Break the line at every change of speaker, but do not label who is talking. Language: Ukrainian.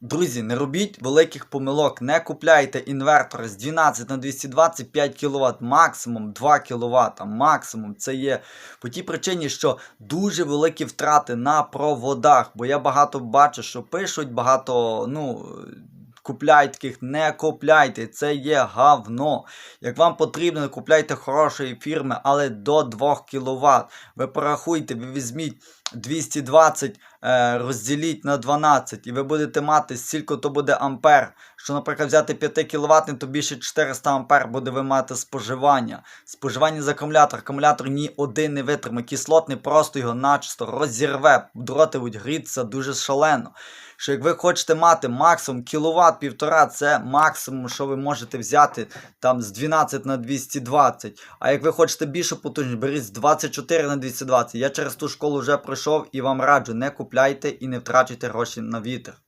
Друзі, не робіть великих помилок, не купляйте інвертори з 12 на 225 кВт, максимум 2 кВт, максимум. Це є по тій причині, що дуже великі втрати на проводах. Бо я багато бачу, що пишуть, багато, ну. Купляють таких, не купляйте, це є гавно. Як вам потрібно, купляйте хорошої фірми, але до 2 кВт. Ви порахуйте, ви візьміть 220, е, розділіть на 12, і ви будете мати стільки то буде ампер. Що, наприклад, взяти 5 кВт, то більше 400 ампер буде ви мати споживання. Споживання з акумулятора. Акумулятор ні один не витримає. Кислотний просто його начисто розірве. Дроти будуть грітися дуже шалено. Що як ви хочете мати максимум кіловат півтора, це максимум, що ви можете взяти там з 12 на 220. А як ви хочете більше потужність, беріть з 24 на 220. Я через ту школу вже пройшов і вам раджу, не купляйте і не втрачайте гроші на вітер.